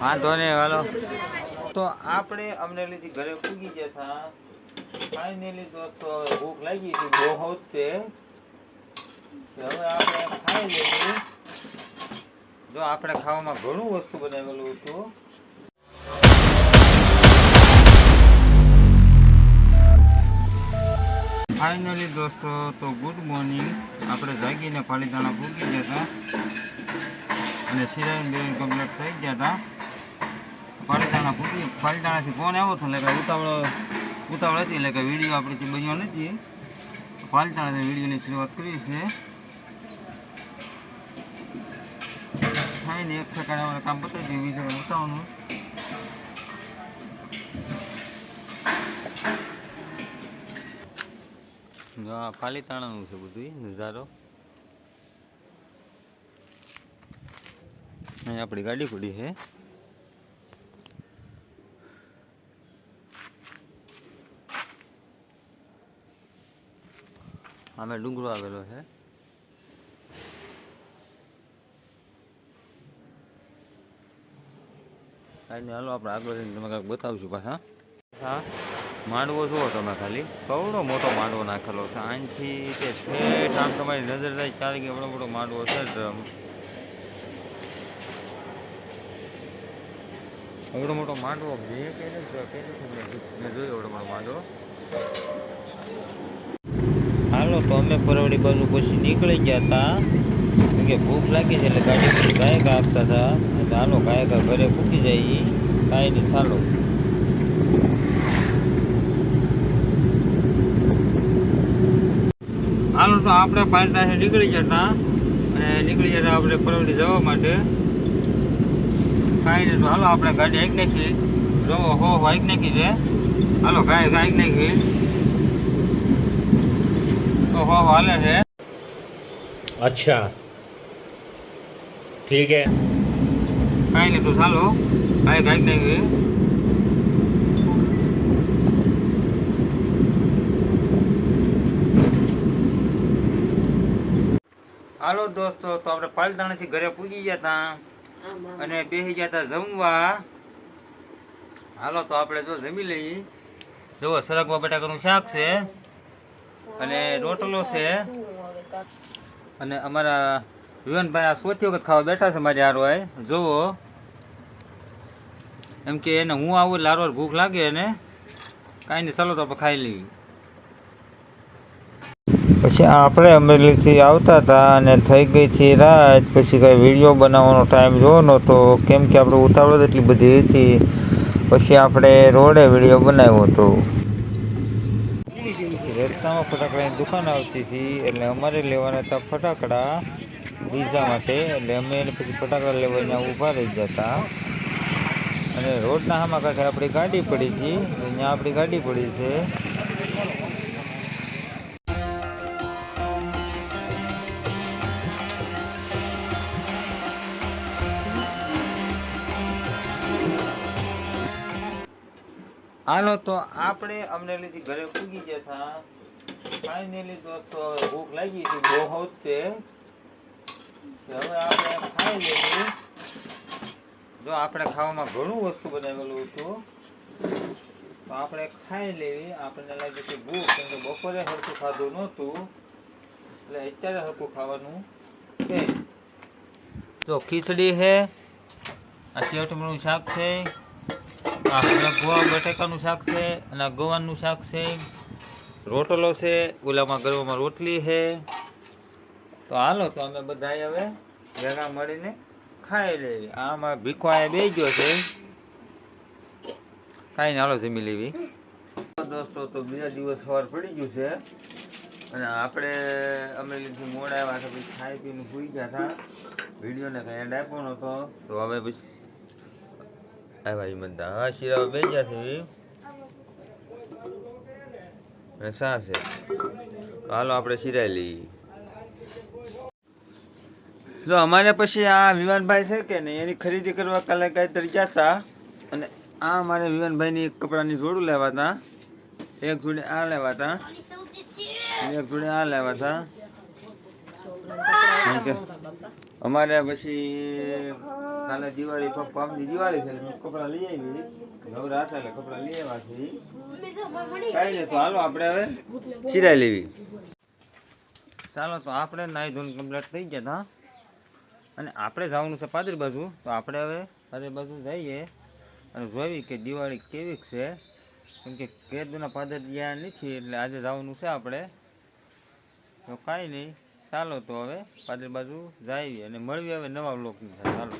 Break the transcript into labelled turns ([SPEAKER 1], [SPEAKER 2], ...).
[SPEAKER 1] વાંધો નહીં, હાલો. તો આપણે અમને લીધી ઘરે પૂગી ગયા હતા. ફાઇનલી દોસ્તો, ભૂખ લાગી હતી, બહુ તે હવે આપણે ખાઈ લઈએ. જો આપણે ખાવામાં ઘણું વસ્તુ બનાવેલું હતું. ફાઇનલી દોસ્તો, તો ગુડ મોર્નિંગ આપણે જાગીને પાલીતાણા પૂગી ગયા હતા. અને સિરાઈન બેન કમ્પ્લીટ થઈ ગયા હતા પાલીતાણા પૂરી, પાલીતાણાથી ફોન આવ્યો હતો, એટલે ઉતાવળ ઉતાવળ હતી, એટલે કે વીડિયો આપણેથી બન્યો નથી. પાલીતાણાથી વિડીયોની શરૂઆત કરી છે. થાય ને એક અમારે કામ પતાવી દઈએ સેકન્ડ ઉતાવળનું પાલીતાણાનું છે બધું નજારો. અહીં આપણી ગાડી પડી છે. આમે ડુંગરો આવેલો છે. કાંઈ હાલો આપણે આગળ જઈને તમે કાંઈક બતાવશું પાછા. હા. માંડવો જુઓ તમે ખાલી. કવડો મોટો માંડવો નાખેલો છે. આનથી તે છે આમ તમારી નજર થાય ચાલે કે એવડો મોટો માંડવો છે ડ્રમ એવડો મોટો માંડવો બે કઈ જોયો, એવડો માંડવો. હાલો તો અમે પરવડી બાજુ પછી નીકળી ગયા હતા કે ભૂખ લાગી છે એટલે ગાડી ગાયકા આપતા હતા એટલે હાલો ગાયકા ઘરે પૂકી જાય. કાંઈ નહીં ચાલો. હાલો તો આપણે પાલટાથી નીકળી ગયા હતા અને નીકળી જતા આપણે પરવડી જવા માટે. કાંઈ નહીં હાલો આપણે ગાડી હાઈક નાખી. જો હો હાઈક નાખી છે. હાલો ગાય ગાય નાખી. તો હો હાલે છે.
[SPEAKER 2] અચ્છા. ઠીક હે.
[SPEAKER 1] કાંઈ નહીં તો ચાલો. ગાય ગાય નાખી. હાલો દોસ્તો તો આપણે પાલતાણાથી ઘરે પૂજી ગયા હતા અને બેસી ગયા હતા જમવા. હાલો તો આપણે જો જમી લઈએ. જુઓ સરગવા બટાકાનું શાક છે. અને રોટલો છે. અને અમારા વિવનભાઈ આ ચોથી વખત ખાવા બેઠા છે મારી હારો જુઓ. એમ કે એને હું આવું હારો ભૂખ લાગે એને. કાંઈ નહીં ચાલો તો આપણે ખાઈ લઈએ. પછી આપણે અમરેલીથી આવતા હતા અને થઈ ગઈ હતી રાત. પછી કાંઈ વીડિયો બનાવવાનો ટાઈમ જોવો નહોતો. કેમ કે આપણે ઉતાવળ જ એટલી બધી હતી. પછી આપણે રોડે વીડિયો બનાવ્યો હતો. રસ્તામાં ફટાકડાની દુકાન આવતી હતી. એટલે અમારે લેવાના હતા ફટાકડા વિઝા માટે. એટલે અમે એને પછી ફટાકડા લેવા ત્યાં ઊભા રહી જતા. અને રોડના હામા કાંઠે આપણી ગાડી પડી હતી. અહીંયા આપણી ગાડી પડી છે. હાલો, તો આપણે અમને લીધી ઘરે પૂગી ગયા હતા ફાઇનલી દોસ્તો, ભૂખ લાગી હતી, બહુ તે હવે આપણે ખાઈ લઈએ. જો આપણે ખાવામાં ઘણું વસ્તુ બનાવેલું હતું. તો આપણે ખાઈ લેવી. આપણને લાગે છે ભૂખ, કેમ કે બપોરે સરખું ખાધું નહોતું. એટલે અત્યારે સરખું ખાવાનું છે. તો ખીચડી છે, આ ચેટમણું શાક છે. આ ગોવા બટેકાનું શાક છે અને આ શાક છે. રોટલો છે ઓલામાં ગરવામાં રોટલી છે. તો હાલો, તો અમે બધા હવે ભેગા મળીને ખાઈ લઈએ. આમાં ભીખો અહીંયા બે ગયો છે. ખાઈને હાલો જમી લેવી. દોસ્તો, તો બીજા દિવસ સવાર પડી ગયું છે અને આપણે અમરેલીથી મોડા આવ્યા હતા, પછી ખાઈ પીને સૂઈ ગયા હતા. વિડીયોને કંઈ એન્ડ આપ્યો નહોતો. તો હવે પછી આવ્યા બધા હા શીરાઓ બે ગયા છે શા છે? હાલો આપણે શીરાઈ લઈએ. જો અમારે પછી આ વિવાનભાઈ છે કે નહીં, એની ખરીદી કરવા કાલે કાંઈ ગયા હતા. અને આ અમારે વિવાનભાઈની કપડાની જોડું લેવા હતા. એક જોડે આ લેવા હતા. એક જોડે આ લેવા હતા. અમારે પછી કાલે દિવાળી પપ્પા અમની દિવાળી છે કપડાં લઈ આવી. નવરાત્ર એટલે કપડાં લઈ આવ્યા છે. કાંઈ નહીં તો હાલો આપણે હવે સિરાઈ લેવી. ચાલો તો આપણે નાઈ ધોન કમ્પ્લીટ થઈ ગયા હતા. અને આપણે જવાનું છે પાદરી બાજુ, તો આપણે હવે પાદરી બાજુ જઈએ અને જોઈ કે દિવાળી કેવી છે. કેમ કે કેદુના પાદર ગયા નથી, એટલે આજે જવાનું છે આપણે. તો કાંઈ નહીં. ચાલો તો હવે પાછળ બાજુ જઈએ અને મળીએ હવે નવા બ્લોકની ચાલો